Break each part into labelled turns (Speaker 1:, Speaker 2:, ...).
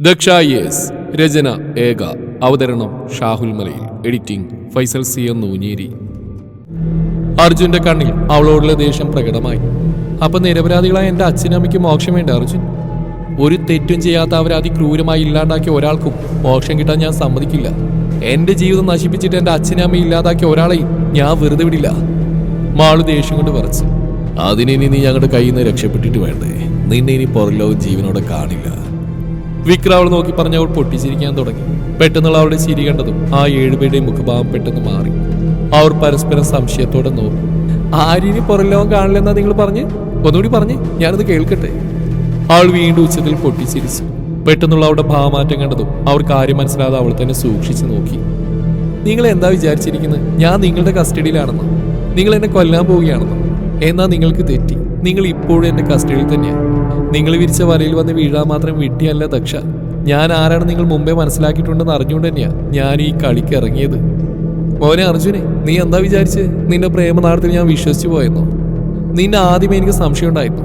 Speaker 1: Daksha yes രചന ഏക അവതരണം Shahul Malayil editing Faisal C M Noonjeri. അർജുന്റെ കണ്ണിൽ അവളോടുള്ള ദേഷ്യം പ്രകടമായി. അപ്പൊ നിരപരാധികളായ എന്റെ അച്ഛനമ്മയ്ക്ക് മോക്ഷം വേണ്ട അർജുൻ? ഒരു തെറ്റും ചെയ്യാത്ത അവരെ അതിക്രൂരമായി ഇല്ലാണ്ടാക്കിയ ഒരാൾക്കും മോക്ഷം കിട്ടാൻ ഞാൻ സമ്മതിക്കില്ല. എന്റെ ജീവിതം നശിപ്പിച്ചിട്ട് എന്റെ അച്ഛനമ്മ ഇല്ലാതാക്കിയ ഒരാളെ ഞാൻ വെറുതെ വിടില്ല. മാളു ദേഷ്യം കൊണ്ട് പറച്ച്. അതിനെ നീ ഞങ്ങളുടെ കയ്യിൽ നിന്ന് രക്ഷപ്പെട്ടിട്ട് വേണ്ടേ? നിന്നെ ഇനി പുറലോകം ജീവനോടെ കാണില്ല. വിക്ര അവൾ നോക്കി പറഞ്ഞ അവൾ പൊട്ടിച്ചിരിക്കാൻ തുടങ്ങി. പെട്ടെന്നുള്ള അവളുടെ ചിരി കണ്ടതും ആ ഏഴുപേരുടെയും മുഖഭാവം പെട്ടെന്ന് മാറി. അവർ പരസ്പരം സംശയത്തോടെ നോക്കി. ആരിനി പുറലോകം കാണില്ലെന്നാ നിങ്ങൾ പറഞ്ഞ്? ഒന്നുകൂടി പറഞ്ഞ് ഞാനത് കേൾക്കട്ടെ. അവൾ വീണ്ടും ഉച്ചത്തിൽ പൊട്ടിച്ചിരിച്ചു. പെട്ടെന്നുള്ള അവളുടെ ഭാവമാറ്റം കണ്ടതും അവർ കാര്യം മനസ്സിലാതെ അവൾ തന്നെ സൂക്ഷിച്ചു നോക്കി. നിങ്ങൾ എന്താ വിചാരിച്ചിരിക്കുന്നത് ഞാൻ നിങ്ങളുടെ കസ്റ്റഡിയിലാണെന്ന്. നിങ്ങൾ എന്നെ കൊല്ലാൻ പോവുകയാണെന്ന്. എന്നാ നിങ്ങൾക്ക് തെറ്റി. നിങ്ങൾ ഇപ്പോഴും എന്റെ കസ്റ്റഡിയിൽ തന്നെയാണ് നിങ്ങൾ വിരിച്ച വലയിൽ വന്ന് വീഴാൻ മാത്രം വിട്ടിയല്ല ദക്ഷ. ഞാൻ ആരാണ് നിങ്ങൾ മുമ്പേ മനസ്സിലാക്കിയിട്ടുണ്ടെന്ന് അറിഞ്ഞുകൊണ്ട് തന്നെയാണ് ഞാൻ ഈ കളിക്ക് ഇറങ്ങിയത്. മോനെ അർജുനെ നീ എന്താ വിചാരിച്ച്? നിന്റെ പ്രേമനാടത്തിൽ ഞാൻ വിശ്വസിച്ചു പോയെന്നോ? നിന്നെ ആദ്യമേ എനിക്ക് സംശയം ഉണ്ടായിരുന്നു.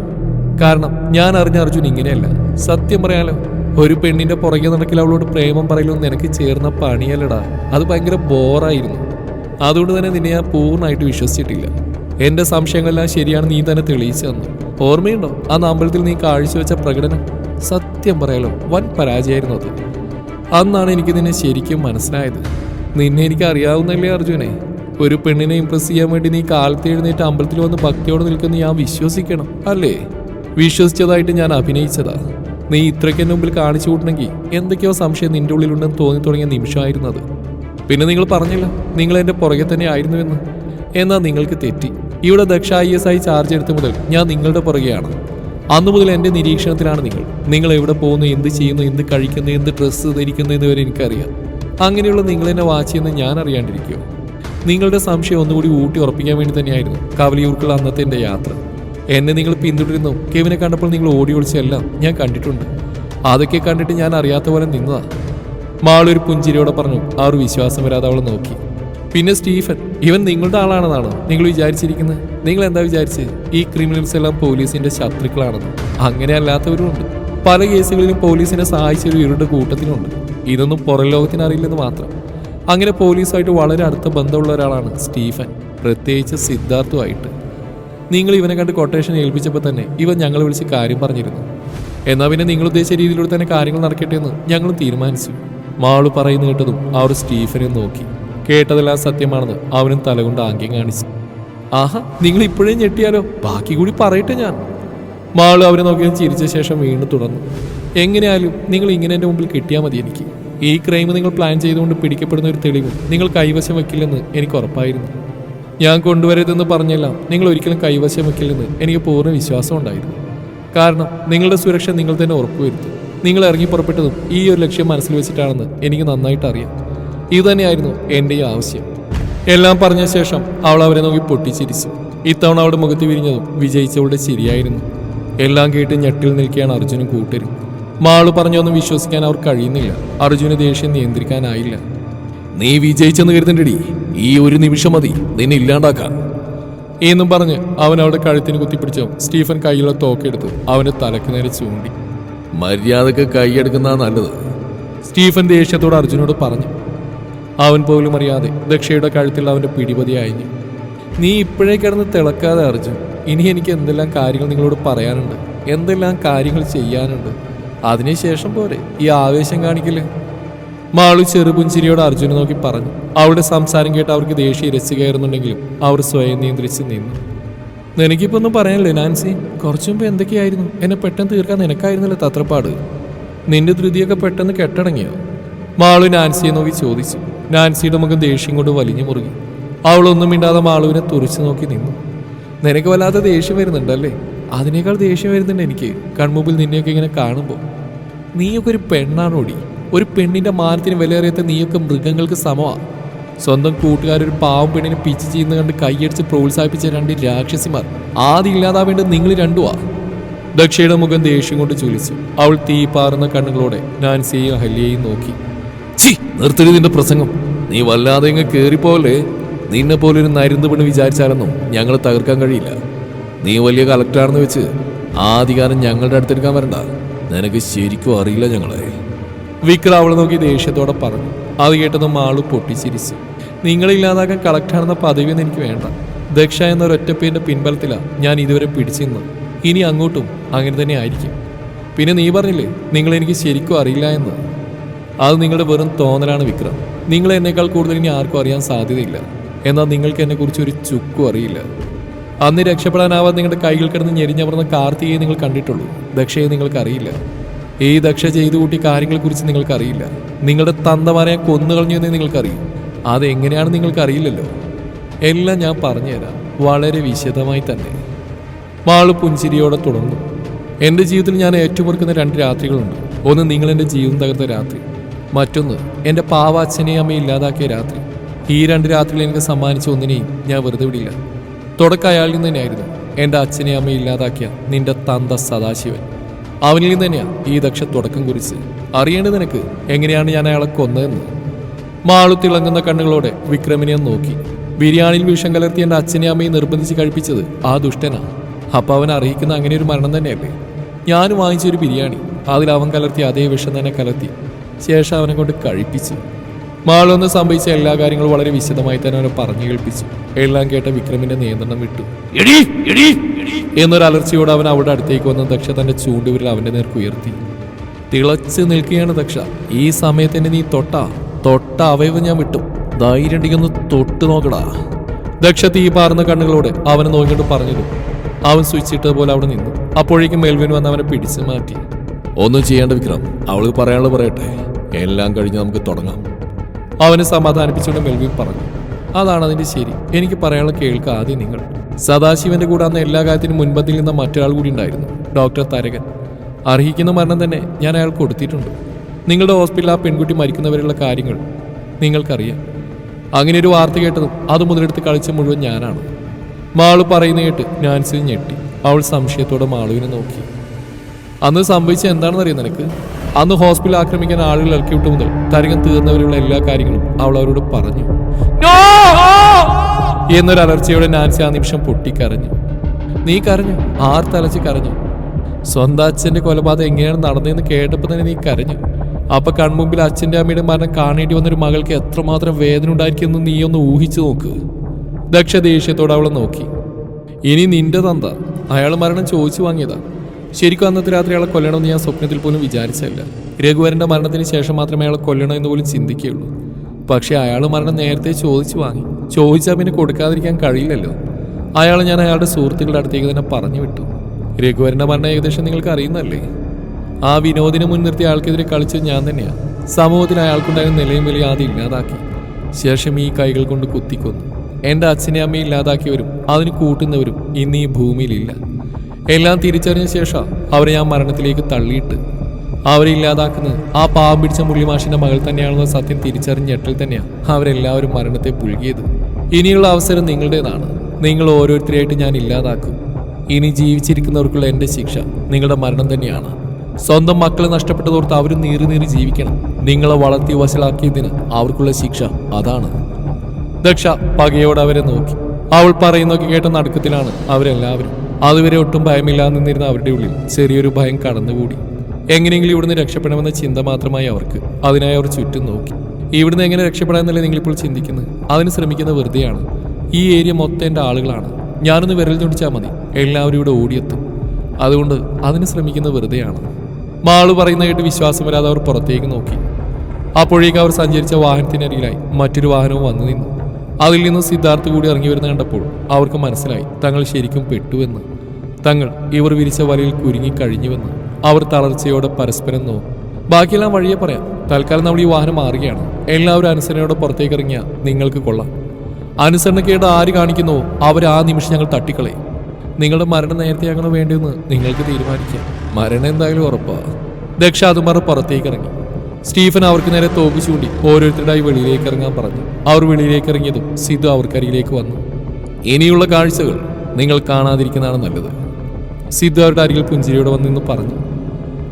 Speaker 1: കാരണം ഞാൻ അറിഞ്ഞ അർജുൻ ഇങ്ങനെയല്ല. സത്യം പറയാലോ ഒരു പെണ്ണിന്റെ പുറകെ നടക്കിൽ അവളോട് പ്രേമം പറയലൊന്നും നിനക്ക് ചേർന്ന പണിയല്ലടാ. അത് ഭയങ്കര ബോറായിരുന്നു. അതുകൊണ്ട് തന്നെ നിന്നെ ഞാൻ പൂർണമായിട്ട് വിശ്വസിച്ചിട്ടില്ല. എന്റെ സംശയങ്ങളെല്ലാം ശരിയാണ് നീ തന്നെ തെളിയിച്ചു തന്നു. ഓർമ്മയുണ്ടോ? ആ അമ്പലത്തിൽ നീ കാഴ്ചവെച്ച പ്രകടനം? സത്യം പറയാലോ വൻ പരാജയമായിരുന്നു അത്. അന്നാണ് എനിക്ക് നിന്നെ ശരിക്കും മനസ്സിലായത്. നിന്നെ എനിക്ക് അറിയാവുന്നല്ലേ അർജുനെ? ഒരു പെണ്ണിനെ ഇംപ്രസ് ചെയ്യാൻ വേണ്ടി നീ കാലത്ത് എഴുന്നേറ്റ് അമ്പലത്തിൽ വന്ന് ഭക്തിയോടെ നിൽക്കുന്ന ഞാൻ വിശ്വസിക്കണം അല്ലേ? വിശ്വസിച്ചതായിട്ട് ഞാൻ അഭിനയിച്ചതാ. നീ ഇത്രയ്ക്ക് മുമ്പിൽ കാണിച്ചു കൂട്ടണമെങ്കിൽ എന്തൊക്കെയോ സംശയം നിന്റെ ഉള്ളിലുണ്ടെന്ന് തോന്നി തുടങ്ങിയ നിമിഷമായിരുന്നത് പിന്നെ നിങ്ങൾ പറഞ്ഞില്ല നിങ്ങൾ എന്റെ പുറകെ തന്നെ ആയിരുന്നുവെന്ന്. എന്നാൽ നിങ്ങൾക്ക് തെറ്റി? ഇവിടെ ദക്ഷ ഐ എസ് ആയി ചാർജ് എടുത്ത മുതൽ ഞാൻ നിങ്ങളുടെ പുറകെയാണ്. അന്നു മുതൽ എന്റെ നിരീക്ഷണത്തിലാണ് നിങ്ങൾ. നിങ്ങൾ എവിടെ പോകുന്നു എന്ത് ചെയ്യുന്നു എന്ത് കഴിക്കുന്നു എന്ത് ഡ്രസ്സ് ധരിക്കുന്നു എന്ന് വരെ എനിക്കറിയാം. അങ്ങനെയുള്ള നിങ്ങൾ എന്നെ വാച്ച് ചെയ്യുന്ന ഞാൻ അറിയാണ്ടിരിക്കുമോ നിങ്ങളുടെ സംശയം ഒന്നുകൂടി ഊട്ടി ഉറപ്പിക്കാൻ വേണ്ടി തന്നെയായിരുന്നു കവലിയൂർക്കുള്ള അന്നത്തെ എന്റെ യാത്ര. എന്നെ നിങ്ങൾ പിന്തുടരുന്നു. കെവിനെ കണ്ടപ്പോൾ നിങ്ങൾ ഓടി ഒളിച്ചെല്ലാം ഞാൻ കണ്ടിട്ടുണ്ട്. അതൊക്കെ കണ്ടിട്ട് ഞാൻ അറിയാത്ത പോലെ നിന്നതാ. മാളൊരു പുഞ്ചിരിയോടെ പറഞ്ഞു. ആ ഒരു വിശ്വാസം വരാതെ അവളെ നോക്കി. പിന്നെ സ്റ്റീഫൻ ഇവൻ നിങ്ങളുടെ ആളാണെന്നാണോ നിങ്ങൾ വിചാരിച്ചിരിക്കുന്നത്? നിങ്ങൾ എന്താ വിചാരിച്ചത് ഈ ക്രിമിനൽസ് എല്ലാം പോലീസിന്റെ ശത്രുക്കളാണെന്ന്. അങ്ങനെ അല്ലാത്തവരുമുണ്ട് പല കേസുകളിലും പോലീസിനെ സഹായിച്ച ഒരു ഇവരുടെ കൂട്ടത്തിലുണ്ട്. ഇതൊന്നും പുറം ലോകത്തിന് അറിയില്ലെന്ന് മാത്രം. അങ്ങനെ പോലീസുമായിട്ട് വളരെ അടുത്ത ബന്ധമുള്ള ഒരാളാണ് സ്റ്റീഫൻ പ്രത്യേകിച്ച് സിദ്ധാർത്ഥുമായിട്ട് നിങ്ങൾ ഇവനെ കണ്ട് കൊട്ടേഷൻ ഏൽപ്പിച്ചപ്പോൾ തന്നെ ഇവൻ ഞങ്ങൾ വിളിച്ച് കാര്യം പറഞ്ഞിരുന്നു. എന്നാൽ പിന്നെ നിങ്ങൾ ഉദ്ദേശിച്ച രീതിയിലൂടെ തന്നെ കാര്യങ്ങൾ നടക്കട്ടെ എന്ന് ഞങ്ങളും തീരുമാനിച്ചു. മാൾ പറയുന്നു കേട്ടതും ആ ഒരു സ്റ്റീഫനെ നോക്കി. കേട്ടതെല്ലാം സത്യമാണെന്ന് അവനും തലകൊണ്ട് ആംഗ്യം കാണിച്ചു. ആഹാ നിങ്ങൾ ഇപ്പോഴേ ഞെട്ടിയാലോ? ബാക്കി കൂടി പറയട്ടെ ഞാൻ. മാളു അവരെ നോക്കി ചിരിച്ച ശേഷം വീണ്ടും തുടർന്നു. എങ്ങനെയാലും നിങ്ങൾ ഇങ്ങനെ എന്റെ മുമ്പിൽ കിട്ടിയാൽ മതി എനിക്ക്. ഈ ക്രൈം നിങ്ങൾ പ്ലാൻ ചെയ്തുകൊണ്ട് പിടിക്കപ്പെടുന്ന ഒരു തെളിവും നിങ്ങൾ കൈവശം വെക്കില്ലെന്ന് എനിക്ക് ഉറപ്പായിരുന്നു. ഞാൻ കൊണ്ടുവരരുതെന്ന് പറഞ്ഞല്ല നിങ്ങൾ ഒരിക്കലും കൈവശം വെക്കില്ലെന്ന് എനിക്ക് പൂർണ വിശ്വാസം ഉണ്ടായിരുന്നു. കാരണം നിങ്ങളുടെ സുരക്ഷ നിങ്ങൾ തന്നെ ഉറപ്പുവരുത്തും. നിങ്ങൾ ഇറങ്ങി പുറപ്പെട്ടതും ഈ ഒരു ലക്ഷ്യം മനസ്സിൽ വെച്ചിട്ടാണെന്ന് എനിക്ക് നന്നായിട്ട് അറിയാം. ഇതുതന്നെയായിരുന്നു എന്റെ ആവശ്യം. എല്ലാം പറഞ്ഞ ശേഷം അവൾ അവരെ നോക്കി പൊട്ടിച്ചിരിച്ചു. ഇത്തവണ അവളുടെ മുഖത്ത് വിരിഞ്ഞതും വിജയിച്ചവളുടെ ശരിയായിരുന്നു എല്ലാം കേട്ട് ഞെട്ടിൽ നിൽക്കുകയാണ് അർജുനും കൂട്ടരും. മാളു പറഞ്ഞൊന്നും വിശ്വസിക്കാൻ അവർ കഴിയുന്നില്ല. അർജുന് ദേഷ്യം നിയന്ത്രിക്കാനായില്ല. നീ വിജയിച്ചെന്ന് കരുതണ്ടടി. ഈ ഒരു നിമിഷം മതി. നിന്നെ ഇല്ലാണ്ടാക്കാൻ. എന്നും പറഞ്ഞ് അവൻ അവളുടെ കഴുത്തിന് കുത്തിപ്പിടിച്ചു സ്റ്റീഫൻ കയ്യിലുള്ള തോക്കെടുത്ത് അവന്റെ തലക്ക് നേരെ ചൂണ്ടി. മര്യാദയ്ക്ക് കൈയെടുക്കുന്നതാണ് നല്ലത്. സ്റ്റീഫൻ ദേഷ്യത്തോട് അർജുനോട് പറഞ്ഞു. അവൻ പോലും അറിയാതെ ദക്ഷയുടെ കഴുത്തിൽ അവന്റെ പിടിപതി അയഞ്ഞു നീ ഇപ്പോഴേ കിടന്ന് തിളക്കാതെ അർജുൻ ഇനി എനിക്ക് എന്തെല്ലാം കാര്യങ്ങൾ നിങ്ങളോട് പറയാനുണ്ട്? എന്തെല്ലാം കാര്യങ്ങൾ ചെയ്യാനുണ്ട്? അതിനുശേഷം പോരെ ഈ ആവേശം കാണിക്കൽ. മാളു ചെറുപുഞ്ചിരിയോട് അർജുനെ നോക്കി പറഞ്ഞു. അവളുടെ സംസാരം കേട്ട് അവർക്ക് ദേഷ്യം ഇരച്ചു കയറുന്നുണ്ടെങ്കിലും അവർ സ്വയം നിയന്ത്രിച്ച് നിന്നു. നിനക്കിപ്പോ ഒന്നും പറയാനില്ലേ നാൻസി? കുറച്ചു മുമ്പ് എന്തൊക്കെയായിരുന്നു? എന്നെ പെട്ടെന്ന് തീർക്കാൻ നിനക്കായിരുന്നല്ലോ തത്രപ്പാട്. നിന്റെ ധൃതിയൊക്കെ പെട്ടെന്ന് കെട്ടടങ്ങിയോ? മാളു നാൻസിയെ നോക്കി ചോദിച്ചു. നാൻസിയുടെ മുഖം ദേഷ്യം കൊണ്ട് വലിഞ്ഞു മുറുകി. അവളൊന്നും മിണ്ടാതെ മാളുവിനെ തുറച്ചു നോക്കി നിന്നു. നിനക്ക് വല്ലാത്ത ദേഷ്യം വരുന്നുണ്ടല്ലേ? അതിനേക്കാൾ ദേഷ്യം വരുന്നുണ്ട് എനിക്ക്. കൺമുമ്പിൽ നിന്നെയൊക്കെ ഇങ്ങനെ കാണുമ്പോൾ നീയൊക്കെ ഒരു പെണ്ണാണ് ഓടി ഒരു പെണ്ണിന്റെ മാനത്തിന് വിലയേറിയത്തെ നീയൊക്കെ മൃഗങ്ങൾക്ക് സമമാണ് സ്വന്തം കൂട്ടുകാരൊരു പാവം പെണ്ണിനെ പിച്ച് ചെയ്യുന്ന കണ്ട് കൈയടിച്ച് പ്രോത്സാഹിപ്പിച്ച രണ്ട് രാക്ഷസിമാർ. ആദ്യം ഇല്ലാതാവേണ്ടത് നിങ്ങൾ രണ്ടുവാ. ദക്ഷയുടെ മുഖം ദേഷ്യം കൊണ്ട് ചുലിച്ചു അവൾ തീ പാറുന്ന കണ്ണുകളോടെ നാൻസിയെയും അഹല്യയെയും നോക്കി. ചി നിർത്തരുത് നിന്റെ പ്രസംഗം. നീ വല്ലാതെ ഇങ്ങ് കേറിപ്പോലെ നിന്നെ പോലൊരു നരുന്ന് പെണ്ണ് വിചാരിച്ചാലൊന്നും ഞങ്ങൾ തകർക്കാൻ കഴിയില്ല. നീ വലിയ കളക്ടറാണെന്ന് വെച്ച് ആധികാരം ഞങ്ങളുടെ അടുത്തെടുക്കാൻ വരണ്ട. നിനക്ക് ശരിക്കും അറിയില്ല ഞങ്ങളെ. വിക്രം അവളെ നോക്കി ദേഷ്യത്തോടെ പറഞ്ഞു. അത് കേട്ടതും ആൾ പൊട്ടിച്ചിരിച്ചു. നിങ്ങളില്ലാതാക്കാൻ കളക്ടറാണെന്ന പദവിയൊന്നും എനിക്ക് വേണ്ട. ദക്ഷ എന്ന ഒരൊറ്റപ്പേരിന്റെ പിൻബലത്തിലാണ് ഞാൻ ഇതുവരെ പിടിച്ചിരുന്നത്. ഇനി അങ്ങോട്ടും അങ്ങനെ തന്നെ ആയിരിക്കും. പിന്നെ നീ പറഞ്ഞില്ലേ നിങ്ങളെനിക്ക് ശരിക്കും അറിയില്ല എന്ന്? അത് നിങ്ങളുടെ വെറും തോന്നലാണ് വിക്രം. നിങ്ങൾ എന്നേക്കാൾ കൂടുതൽ ഇനി ആർക്കും അറിയാൻ സാധ്യതയില്ല. എന്നാൽ നിങ്ങൾക്ക് എന്നെക്കുറിച്ച് ഒരു ചുക്കും അറിയില്ല. അന്ന് രക്ഷപ്പെടാനാവാതെ നിങ്ങളുടെ കൈകൾ കിടന്ന് ഞെരിഞ്ഞമർന്ന കാർത്തികയെ നിങ്ങൾ കണ്ടിട്ടുള്ളൂ. ദക്ഷയെ നിങ്ങൾക്കറിയില്ല ഈ ദക്ഷ ചെയ്തു കൂട്ടി കാര്യങ്ങളെക്കുറിച്ച് നിങ്ങൾക്ക് അറിയില്ല നിങ്ങളുടെ തന്തമാരെ കൊന്നു കളഞ്ഞു എന്നേ നിങ്ങൾക്കറിയും. അതെങ്ങനെയാണ് നിങ്ങൾക്കറിയില്ലല്ലോ? എല്ലാം ഞാൻ പറഞ്ഞുതരാം. വളരെ വിശദമായി തന്നെ. മാൾ പുഞ്ചിരിയോടെ തുടർന്നു എന്റെ ജീവിതത്തിൽ ഞാൻ ഏറ്റുമുറുക്കുന്ന രണ്ട് രാത്രികളുണ്ട്. ഒന്ന് നിങ്ങളെന്റെ ജീവിതം തകർത്ത രാത്രി. മറ്റൊന്ന് എന്റെ പാവ അച്ഛനെയും അമ്മയും ഇല്ലാതാക്കിയ രാത്രി. ഈ രണ്ട് രാത്രികൾ എനിക്ക് സമ്മാനിച്ച ഒന്നിനെയും ഞാൻ വെറുതെ വിടില്ല. തുടക്കം അയാളിൽ നിന്ന് തന്നെയായിരുന്നു. എന്റെ അച്ഛനെയും അമ്മയും ഇല്ലാതാക്കിയ നിന്റെ തന്ത സദാശിവൻ. അവനിൽ നിന്ന് തന്നെയാണ് ഈ ദക്ഷ തുടക്കം കുറിച്ച്. അറിയേണ്ടത് നിനക്ക് എങ്ങനെയാണ് ഞാൻ അയാളെ കൊന്നതെന്ന്? മാളു തിളങ്ങുന്ന കണ്ണുകളോടെ വിക്രമിനെ നോക്കി. ബിരിയാണിയിൽ വിഷം കലർത്തി എന്റെ അച്ഛനെയും അമ്മയും നിർബന്ധിച്ച് കഴിപ്പിച്ചത് ആ ദുഷ്ടനാ. അപ്പം അവൻ അറിയിക്കുന്ന അങ്ങനെ ഒരു മരണം തന്നെയല്ലേ? ഞാൻ വാങ്ങിച്ചൊരു ബിരിയാണി. അതിൽ അവൻ കലർത്തി അതേ വിഷം തന്നെ കലർത്തി ശേഷം അവനെ കൊണ്ട് കഴിപ്പിച്ചു. മാളൊന്ന് സംഭവിച്ച എല്ലാ കാര്യങ്ങളും വളരെ വിശദമായി തന്നെ അവനെ പറഞ്ഞു കേൾപ്പിച്ചു. എല്ലാം കേട്ട വിക്രമിന്റെ നിയന്ത്രണം വിട്ടു. എന്നൊരു അലർച്ചയോടെ അവൻ അവിടെ അടുത്തേക്ക് വന്ന ദക്ഷ തന്റെ ചൂണ്ടുവിരൽ അവന്റെ നേർക്ക് ഉയർത്തി. തിളച്ച് നിൽക്കുകയാണ് ദക്ഷ. ഈ സമയത്ത് എന്നെ നീ തൊട്ട. തൊട്ട അവയവ് ഞാൻ വിട്ടു. ധൈര്യം ഒന്ന് തൊട്ട് നോക്കടാ. ദക്ഷ തീ പാർന്ന കണ്ണുകളോടെ അവനെ നോക്കിയിട്ട് പറഞ്ഞു അവൻ സ്വിച്ച് ഇട്ടത് പോലെ അവിടെ നിന്നു. അപ്പോഴേക്കും മെൽവിൻ വന്ന് അവനെ പിടിച്ചു മാറ്റി. ഒന്നും ചെയ്യേണ്ട വിക്രം. അവൾക്ക് പറയാനുള്ളത് പറയട്ടെ. എല്ലാം കഴിഞ്ഞ് നമുക്ക് തുടങ്ങാം. അവനെ സമാധാനിപ്പിച്ചുകൊണ്ട് മെൽവിൻ പറഞ്ഞു അതാണ് അതിന്റെ ശരി. എനിക്ക് പറയാനുള്ള കേൾക്ക ആദ്യം നിങ്ങൾ. സദാശിവന്റെ കൂടെ അന്ന് എല്ലാ കാര്യത്തിനും മുൻപന്തിൽ നിന്ന മറ്റൊരാൾ കൂടി ഉണ്ടായിരുന്നു ഡോക്ടർ തരകൻ. അർഹിക്കുന്ന മരണം തന്നെ ഞാൻ അയാൾ കൊടുത്തിട്ടുണ്ട്. നിങ്ങളുടെ ഹോസ്പിറ്റലിൽ ആ പെൺകുട്ടി മരിക്കുന്നവരെയുള്ള കാര്യങ്ങൾ നിങ്ങൾക്കറിയാം. അങ്ങനെ ഒരു വാർത്ത കേട്ടതും അത് മുതലെടുത്ത് കളിച്ച മുഴുവൻ ഞാനാണ്. മാളു പറയുന്ന കേട്ട് നാൻസി ഞെട്ടി. അവൾ സംശയത്തോടെ മാളുവിനെ നോക്കി. അന്ന് സംഭവിച്ച എന്താണെന്ന് അറിയാം നിനക്ക്? അന്ന് ഹോസ്പിറ്റൽ ആക്രമിക്കാൻ ആളുകൾ ഇറക്കി വിട്ടു മുതൽ തരകം തീർന്നവരുള്ള എല്ലാ കാര്യങ്ങളും അവൾ അവരോട് പറഞ്ഞു. എന്നൊരു അലർച്ചയോടെ നാൻസി ആ നിമിഷം പൊട്ടിക്കരഞ്ഞു. നീ കരഞ്ഞു? ആർ തലച്ച് കരഞ്ഞു? സ്വന്തം അച്ഛന്റെ കൊലപാതകം എങ്ങനെയാണ് നടന്നതെന്ന് കേട്ടപ്പോൾ തന്നെ നീ കരഞ്ഞു. അപ്പൊ കൺമുമ്പിൽ അച്ഛന്റെ അമ്മയുടെ മരണം കാണേണ്ടി വന്നൊരു മകൾക്ക് എത്രമാത്രം വേദന ഉണ്ടായിരിക്കുമെന്ന് നീ ഒന്ന് ഊഹിച്ചു നോക്ക്. ദക്ഷ ദേഷ്യത്തോടെ അവളെ നോക്കി. ഇനി നിന്റെ തന്ത. അയാൾ മരണം ചോദിച്ചു വാങ്ങിയതാ. ശരിക്കും അന്നത്തെ രാത്രി അയാളെ കൊല്ലണമെന്ന് ഞാൻ സ്വപ്നത്തിൽ പോലും വിചാരിച്ചല്ല രഘുവരന്റെ മരണത്തിന് ശേഷം മാത്രമേ അയാളെ കൊല്ലണോ എന്ന് പോലും ചിന്തിക്കുകയുള്ളൂ. പക്ഷേ അയാൾ മരണം നേരത്തെ ചോദിച്ചു വാങ്ങി. ചോദിച്ചാൽ പിന്നെ കൊടുക്കാതിരിക്കാൻ കഴിയില്ലല്ലോ. അയാൾ ഞാൻ അയാളുടെ സുഹൃത്തുക്കളുടെ അടുത്തേക്ക് തന്നെ പറഞ്ഞു വിട്ടു. രഘുവരന്റെ മരണം ഏകദേശം നിങ്ങൾക്ക് അറിയുന്നല്ലേ ആ വിനോദിനെ മുൻനിർത്തി അയാൾക്കെതിരെ കളിച്ചത് ഞാൻ തന്നെയാണ് സമൂഹത്തിൽ അയാൾക്കുണ്ടായിരുന്ന നിലയും വിലയും ആദ്യം ഇല്ലാതാക്കി. ശേഷം ഈ കൈകൾ കൊണ്ട് കുത്തിക്കൊന്നു. എന്റെ അച്ഛനെ അമ്മയെ ഇല്ലാതാക്കിയവരും അതിന് കൂട്ടുന്നവരും ഇന്ന് ഈ ഭൂമിയിലില്ല. എല്ലാം തിരിച്ചറിഞ്ഞ ശേഷം അവരെ ഞാൻ മരണത്തിലേക്ക് തള്ളിയിട്ട് അവരെ ഇല്ലാതാക്കുന്നത് ആ പാവം പിടിച്ച മുള്ളിമാഷിന്റെ മകൾ തന്നെയാണെന്ന സത്യം തിരിച്ചറിഞ്ഞ ഞെട്ടിൽ തന്നെയാണ് അവരെല്ലാവരും മരണത്തെ പുൽകിയത് ഇനിയുള്ള അവസരം നിങ്ങളുടേതാണ്. നിങ്ങൾ ഓരോരുത്തരെയായിട്ട് ഞാൻ ഇല്ലാതാക്കും. ഇനി ജീവിച്ചിരിക്കുന്നവർക്കുള്ള എന്റെ ശിക്ഷ നിങ്ങളുടെ മരണം തന്നെയാണ്. സ്വന്തം മക്കളെ നഷ്ടപ്പെട്ടതോർത്ത് അവരും നീറി നീറി ജീവിക്കണം. നിങ്ങളെ വളർത്തി വശലാക്കിയതിന് അവർക്കുള്ള ശിക്ഷ അതാണ്. ദക്ഷ പകയോടെ അവരെ നോക്കി. അവൾ പറയുന്നൊക്കെ കേട്ട നടുക്കത്തിലാണ് അവരെല്ലാവരും അതുവരെ ഒട്ടും ഭയമില്ലാന്നിരുന്ന അവരുടെ ഉള്ളിൽ ചെറിയൊരു ഭയം കടന്നുകൂടി. എങ്ങനെയെങ്കിലും ഇവിടുന്ന് രക്ഷപ്പെടണമെന്ന ചിന്ത മാത്രമായി അവർക്ക്. അതിനായി അവർ ചുറ്റും നോക്കി. ഇവിടുന്ന് എങ്ങനെ രക്ഷപ്പെടാമെന്നല്ലേ നിങ്ങളിപ്പോൾ ചിന്തിക്കുന്നത്? അതിന് ശ്രമിക്കുന്ന വെറുതെയാണ്. ഈ ഏരിയ മൊത്തം എന്റെ ആളുകളാണ്. ഞാനൊന്ന് വിരൽ ചുണ്ടിച്ചാൽ മതി. എല്ലാവരും ഇവിടെ ഓടിയെത്തും. അതുകൊണ്ട് അതിന് ശ്രമിക്കുന്ന വെറുതെയാണ്. മാൾ പറയുന്ന കേട്ട് വിശ്വാസം വരാതെ അവർ പുറത്തേക്ക് നോക്കി. അപ്പോഴേക്കും അവർ സഞ്ചരിച്ച വാഹനത്തിനരികിലായി മറ്റൊരു വാഹനവും വന്നു നിന്നു. അതിൽ നിന്ന് സിദ്ധാർത്ഥ് കൂടി ഇറങ്ങി വരുന്ന കണ്ടപ്പോൾ അവർക്ക് മനസ്സിലായി തങ്ങൾ ശരിക്കും പെട്ടുവെന്ന്. തങ്ങൾ ഇവർ വിരിച്ച വലയിൽ കുരുങ്ങി കഴിഞ്ഞുവെന്ന്. അവർ തളർച്ചയോടെ പരസ്പരം നോക്കും. ബാക്കിയെല്ലാം വഴിയെ പറയാം. തൽക്കാലം നമ്മൾ ഈ വാഹനം മാറുകയാണ്. എല്ലാവരും അനുസരണയോടെ പുറത്തേക്ക് ഇറങ്ങിയ നിങ്ങൾക്ക് കൊള്ളാം. അനുസരണക്കേട് ആര് കാണിക്കുന്നു അവർ ആ നിമിഷം ഞങ്ങൾ തട്ടിക്കളയും. നിങ്ങളുടെ മരണം നേരത്തെയാകണോ വേണ്ടിയെന്ന് നിങ്ങൾക്ക് തീരുമാനിക്കാം. മരണം എന്തായാലും ഉറപ്പാ. ദക്ഷ അതുമാർ പുറത്തേക്ക് ഇറങ്ങി. സ്റ്റീഫൻ അവർക്ക് നേരെ തോക്ക് ചൂണ്ടി ഓരോരുത്തരുടായി വെളിയിലേക്ക് ഇറങ്ങാൻ പറഞ്ഞു. അവർ വെളിയിലേക്ക് ഇറങ്ങിയതും സിദ്ധു അവർക്കരികിലേക്ക് വന്നു. ഇനിയുള്ള കാഴ്ചകൾ നിങ്ങൾ കാണാതിരിക്കുന്നതാണ് നല്ലത്. സിദ്ധു അവരുടെ അരികിൽ പുഞ്ചിരിയോടെ വന്നിന്ന് പറഞ്ഞു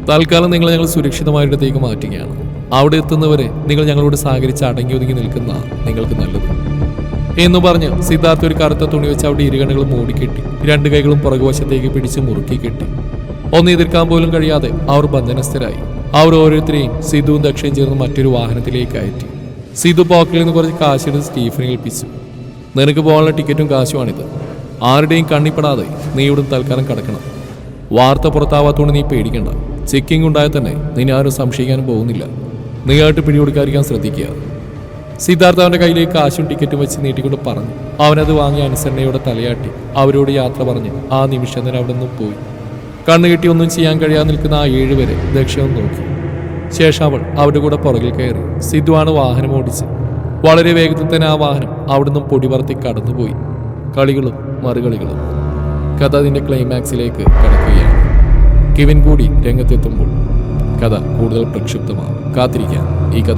Speaker 1: തൽക്കാലം നിങ്ങളെ ഞങ്ങൾ സുരക്ഷിതമായിടത്തേക്ക് മാറ്റുകയാണ്. അവിടെ എത്തുന്നവരെ നിങ്ങൾ ഞങ്ങളോട് സഹകരിച്ച് അടങ്ങി ഒതുങ്ങി നിൽക്കുന്ന നിങ്ങൾക്ക് നല്ലത്. എന്ന് പറഞ്ഞ് സിദ്ധാർത്ഥ ഒരു കറുത്ത തുണി വെച്ച് അവിടെ ഇരുകണ്ണുകൾ മൂടിക്കെട്ടി രണ്ട് കൈകളും പുറകുവശത്തേക്ക് പിടിച്ച് മുറുക്കി കെട്ടി. ഒന്ന് എതിർക്കാൻ പോലും കഴിയാതെ അവർ ബന്ധനസ്ഥരായി. അവർ ഓരോരുത്തരെയും സിധുവും ദക്ഷിണയും ചേർന്ന് മറ്റൊരു വാഹനത്തിലേക്ക് കയറ്റി. സിധു പോക്കറ്റിൽ നിന്ന് കുറച്ച് കാശെടുത്ത് സ്റ്റീഫനെ ഏൽപ്പിച്ചു. നിനക്ക് പോകാനുള്ള ടിക്കറ്റും കാശുമാണിത്. ആരുടെയും കണ്ണിപ്പെടാതെ നീ ഇവിടെ തൽക്കാലം കിടക്കണം. വാർത്ത പുറത്താവാത്തോണ്ട് നീ പേടിക്കണ്ട. ചെക്കിംഗ് ഉണ്ടായാൽ തന്നെ നിന്നെ ആരും സംശയിക്കാനും പോകുന്നില്ല. നീയായിട്ട് പിടികൊടുക്കാതിരിക്കാൻ ശ്രദ്ധിക്കുക. സിദ്ധാർത്ഥ അവന്റെ കയ്യിലേക്ക് കാശും ടിക്കറ്റും വെച്ച് നീട്ടിക്കൊണ്ട് പറഞ്ഞു. അവനത് വാങ്ങി അനുസരണയോടെ തലയാട്ടി അവരോട് യാത്ര പറഞ്ഞ് ആ നിമിഷം തന്നെ അവിടെ നിന്ന് പോയി. കണ്ണുകെട്ടി ഒന്നും ചെയ്യാൻ കഴിയാതെ നിൽക്കുന്ന ആ ഏഴുപേരെ ദക്ഷിണം നോക്കി. ശേഷം അവൾ അവരുടെ കൂടെ പുറകിൽ കയറി സിദ്ധുവാണ് വാഹനം ഓടിച്ച്. വളരെ വേഗത്തിൽ തന്നെ ആ വാഹനം അവിടുന്ന് പൊടി പറത്തി കടന്നുപോയി. കളികളും മറുകളികളും. കഥ അതിന്റെ ക്ലൈമാക്സിലേക്ക് കടക്കുകയാണ്. കിവിൻ കൂടി രംഗത്തെത്തുമ്പോൾ കഥ കൂടുതൽ പ്രക്ഷുബ്ധമാകും കാത്തിരിക്കാൻ ഈ കഥ.